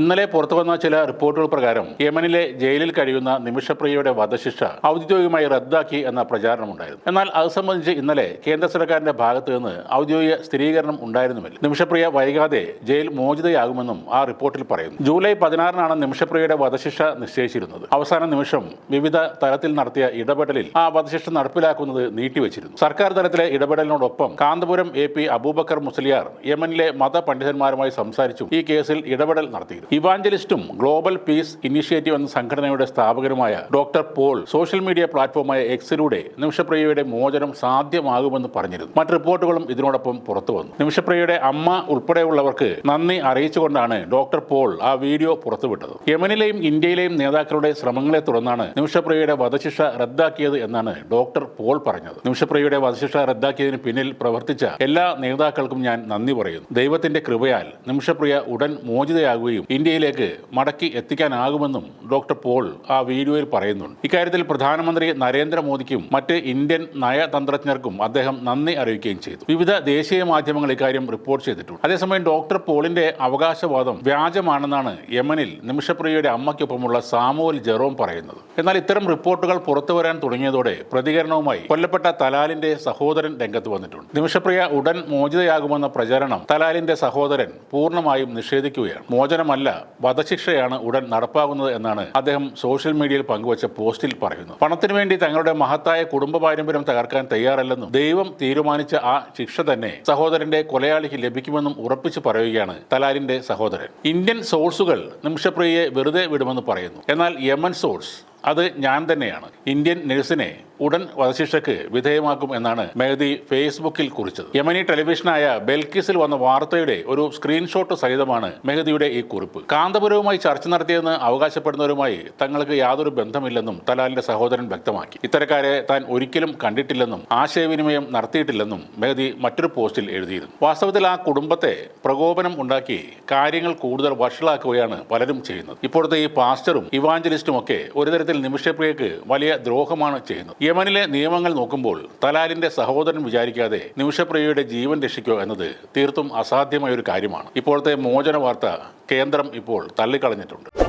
ഇന്നലെ പുറത്തു വന്ന ചില റിപ്പോർട്ടുകൾ പ്രകാരം യമനിലെ ജയിലിൽ കഴിയുന്ന നിമിഷപ്രിയയുടെ വധശിക്ഷ ഔദ്യോഗികമായി റദ്ദാക്കി എന്ന പ്രചാരണമുണ്ടായിരുന്നു. എന്നാൽ അത് സംബന്ധിച്ച് ഇന്നലെ കേന്ദ്ര സർക്കാരിന്റെ ഭാഗത്ത് നിന്ന് ഔദ്യോഗിക സ്ഥിരീകരണം ഉണ്ടായിരുന്നുമില്ല. നിമിഷപ്രിയ വൈകാതെ ജയിൽ മോചിതയാകുമെന്നും ആ റിപ്പോർട്ടിൽ പറയുന്നു. ജൂലൈ പതിനാറിനാണ് നിമിഷപ്രിയയുടെ വധശിക്ഷ നിശ്ചയിച്ചിരുന്നത്. അവസാന നിമിഷം വിവിധ തലത്തിൽ നടത്തിയ ഇടപെടലിൽ ആ വധശിക്ഷ നടപ്പിലാക്കുന്നത് നീട്ടിവെച്ചിരുന്നു. സർക്കാർ തലത്തിലെ ഇടപെടലിനോടൊപ്പം കാന്തപുരം എ പി അബൂബക്കർ മുസ്ലിയാർ യമനിലെ മതപണ്ഡിതന്മാരുമായി സംസാരിച്ചും ഈ കേസിൽ ഇടപെടൽ നടത്തിയിരുന്നു ഇവാഞ്ചലിസ്റ്റും ഗ്ലോബൽ പീസ് ഇനിഷ്യേറ്റീവ് എന്ന സംഘടനയുടെ സ്ഥാപകരുമായ ഡോക്ടർ പോൾ സോഷ്യൽ മീഡിയ പ്ലാറ്റ്ഫോമായ എക്സിലൂടെ നിമിഷപ്രിയയുടെ മോചനം സാധ്യമാകുമെന്ന് പറഞ്ഞിരുന്നു. മറ്റ് റിപ്പോർട്ടുകളും ഇതിനോടൊപ്പം പുറത്തു വന്നു. നിമിഷപ്രിയയുടെ അമ്മ ഉൾപ്പെടെയുള്ളവർക്ക് നന്ദി അറിയിച്ചുകൊണ്ടാണ് ഡോക്ടർ പോൾ ആ വീഡിയോ പുറത്തുവിട്ടത്. യമനിലെയും ഇന്ത്യയിലെയും നേതാക്കളുടെ ശ്രമങ്ങളെ തുടർന്നാണ് നിമിഷപ്രിയയുടെ വധശിക്ഷ റദ്ദാക്കിയത് എന്നാണ് ഡോക്ടർ പോൾ പറഞ്ഞത്. നിമിഷപ്രിയയുടെ വധശിക്ഷ റദ്ദാക്കിയതിന് പിന്നിൽ പ്രവർത്തിച്ച എല്ലാ നേതാക്കൾക്കും ഞാൻ നന്ദി പറയുന്നു. ദൈവത്തിന്റെ കൃപയാൽ നിമിഷപ്രിയ ഉടൻ മോചിതയാകുകയും ഇന്ത്യയിലേക്ക് മടക്കി എത്തിക്കാനാകുമെന്നും ഡോക്ടർ പോൾ ആ വീഡിയോയിൽ പറയുന്നുണ്ട്. ഇക്കാര്യത്തിൽ പ്രധാനമന്ത്രി നരേന്ദ്രമോദിക്കും മറ്റ് ഇന്ത്യൻ നയതന്ത്രജ്ഞർക്കും അദ്ദേഹം നന്ദി അറിയിക്കുകയും ചെയ്തു. വിവിധ ദേശീയ മാധ്യമങ്ങൾ ഇക്കാര്യം റിപ്പോർട്ട് ചെയ്തിട്ടുണ്ട്. അതേസമയം ഡോക്ടർ പോളിന്റെ അവകാശവാദം വ്യാജമാണെന്നാണ് യമനിൽ നിമിഷപ്രിയയുടെ അമ്മയ്ക്കൊപ്പമുള്ള സാമുവൽ ജെറോം പറയുന്നത്. എന്നാൽ ഇത്തരം റിപ്പോർട്ടുകൾ പുറത്തു വരാൻ തുടങ്ങിയതോടെ പ്രതികരണവുമായി കൊല്ലപ്പെട്ട തലാലിന്റെ സഹോദരൻ രംഗത്ത് വന്നിട്ടുണ്ട്. നിമിഷപ്രിയ ഉടൻ മോചിതയാകുമെന്ന പ്രചരണം തലാലിന്റെ സഹോദരൻ പൂർണമായും നിഷേധിക്കുകയാണ്. മോചനമല്ല വധശിക്ഷയാണ് ഉടൻ നടപ്പാകുന്നത് എന്നാണ് അദ്ദേഹം സോഷ്യൽ മീഡിയയിൽ പങ്കുവച്ച പോസ്റ്റിൽ പറയുന്നത് പണത്തിനു വേണ്ടി തങ്ങളുടെ മഹത്തായ കുടുംബ പാരമ്പര്യം തകർക്കാൻ തയ്യാറല്ലെന്നും ദൈവം തീരുമാനിച്ച ആ ശിക്ഷ തന്നെ സഹോദരന്റെ കൊലയാളിക്ക് ലഭിക്കുമെന്നും ഉറപ്പിച്ചു പറയുകയാണ് തലാലിന്റെ സഹോദരൻ. ഇന്ത്യൻ സോഴ്സുകൾ നിമിഷപ്രിയയെ വെറുതെ വിടുമെന്ന് പറയുന്നു. എന്നാൽ യമൻ സോഴ്സ് അത് ഞാൻ തന്നെയാണ്. ഇന്ത്യൻ നഴ്സിനെ ഉടൻ വധശിക്ഷയ്ക്ക് വിധേയമാക്കും എന്നാണ് മെഹദി ഫേസ്ബുക്കിൽ കുറിച്ചത്. യമനി ടെലിവിഷനായ ബെൽക്കിസിൽ വന്ന വാർത്തയുടെ ഒരു സ്ക്രീൻഷോട്ട് സഹിതമാണ് മെഹദിയുടെ ഈ കുറിപ്പ്. കാന്തപുരവുമായി ചർച്ച നടത്തിയെന്ന് അവകാശപ്പെടുന്നവരുമായി തങ്ങൾക്ക് യാതൊരു ബന്ധമില്ലെന്നും തലാലിന്റെ സഹോദരൻ വ്യക്തമാക്കി. ഇത്തരക്കാരെ താൻ ഒരിക്കലും കണ്ടിട്ടില്ലെന്നും ആശയവിനിമയം നടത്തിയിട്ടില്ലെന്നും മെഹദി മറ്റൊരു പോസ്റ്റിൽ എഴുതിയിരുന്നു. വാസ്തവത്തിൽ ആ കുടുംബത്തെ പ്രകോപനം ഉണ്ടാക്കി കാര്യങ്ങൾ കൂടുതൽ വഷളാക്കുകയാണ് പലരും ചെയ്യുന്നത്. ഇപ്പോഴത്തെ ഈ പാസ്റ്ററും ഇവാഞ്ചലിസ്റ്റും ഒക്കെ ഒരു തരത്തിൽ നിമിഷപ്രിയക്ക് വലിയ ദ്രോഹമാണ് ചെയ്യുന്നത്. യമനിലെ നിയമങ്ങൾ നോക്കുമ്പോൾ തലാലിന്റെ സഹോദരൻ വിചാരിക്കാതെ നിമിഷപ്രിയയുടെ ജീവൻ രക്ഷിക്കുക എന്നത് തീർത്തും അസാധ്യമായ ഒരു കാര്യമാണ്. ഇപ്പോഴത്തെ മോചന വാർത്ത കേന്ദ്രം ഇപ്പോൾ തള്ളിക്കളഞ്ഞിട്ടുണ്ട്.